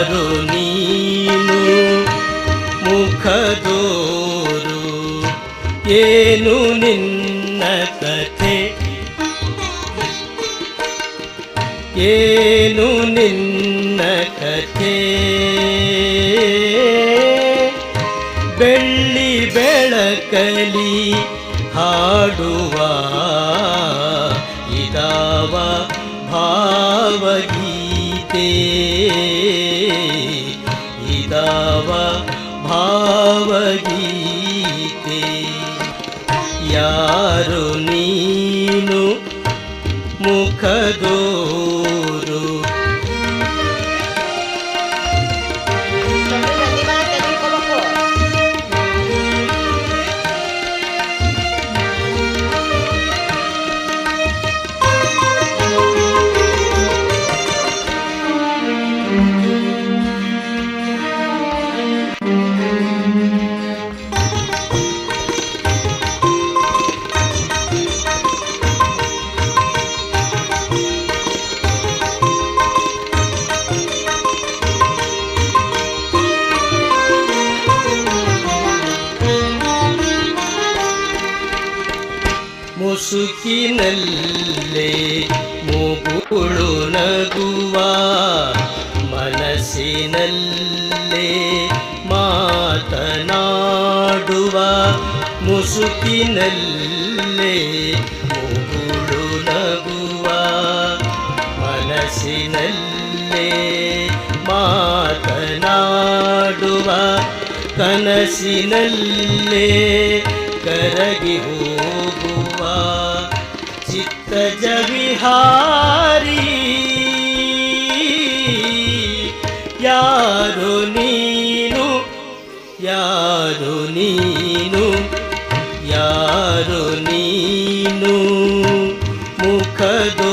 ಯಾರು ನೀನು ಮುಖದೋರು. ಏನು ನಿನ್ನ ಕಥೆ? ಏನು ನಿನ್ನ ಕಥೆ? ಬೆಳ್ಳಿ ಬೆಳಕಲಿ ಹಾಡುವ ಇದಾವ ಭಾವಗೀತೆ. ಮುಸುಕಿನಲ್ಲೇ ಮುಗುಳು ನಗುವ ಮನಸ್ಸಿನಲ್ಲೇ ಮಾತನಾಡುವ ಮುಸುಕಿನಲ್ಲೇ ಮುಗುಳು ನಗುವ ಮನಸ್ಸಿನಲ್ಲೇ ಮಾತನಾಡುವ ಕನಸಿನಲ್ಲೇ ಕರಗಿ ವಿಹಾರಿ ಯಾರು ನೀನು? ಯಾರು ನೀನು? ಯಾರು ನೀನು? ಮುಖದೋರು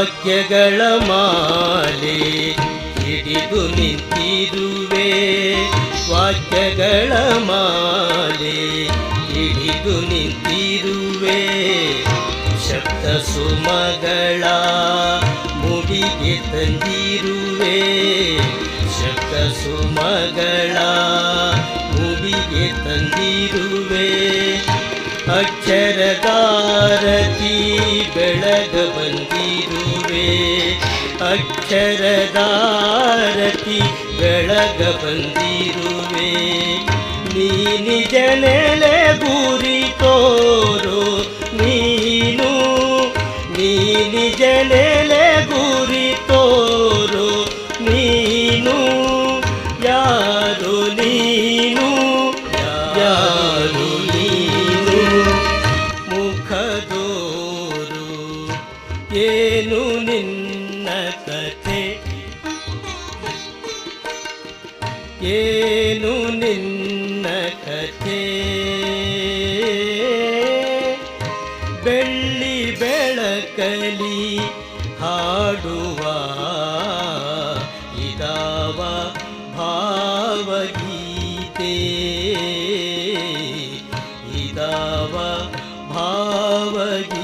ವಾಕ್ಯಗಳ ಮಾಲೆ ಹಿಡಿದು ನಿಂತಿರುವೆ. ವಾಕ್ಯಗಳ ಮಾಲೆ ಹಿಡಿದು ನಿಂತಿರುವೆ. ಶಬ್ದ ಸುಮಗಳ ಮುಡಿಗೆ ತಂದಿರುವೆ. ಶಬ್ದ ಸುಮಗಳ ಮುಡಿಗೆ ತಂದಿರುವೆ. ಅಕ್ಷರದಾರತಿ ಬೆಳಗ ಬಂದಿರುವೆ. ಅಕ್ಷರದಾರತಿ ಬೆಳಗ ಬಂದಿರುವೆ. ನೀ ಜನೆಲೆ ನೆಲೆ ಏನು ನಿನ್ನ ಕಥೆ. ಬೆಳ್ಳಿ ಬೆಳಕಲಿ ಹಾಡುವ ಇದಾವ ಭಾವಗೀತೆ. ಇದಾವ ಭಾವಗೀತೆ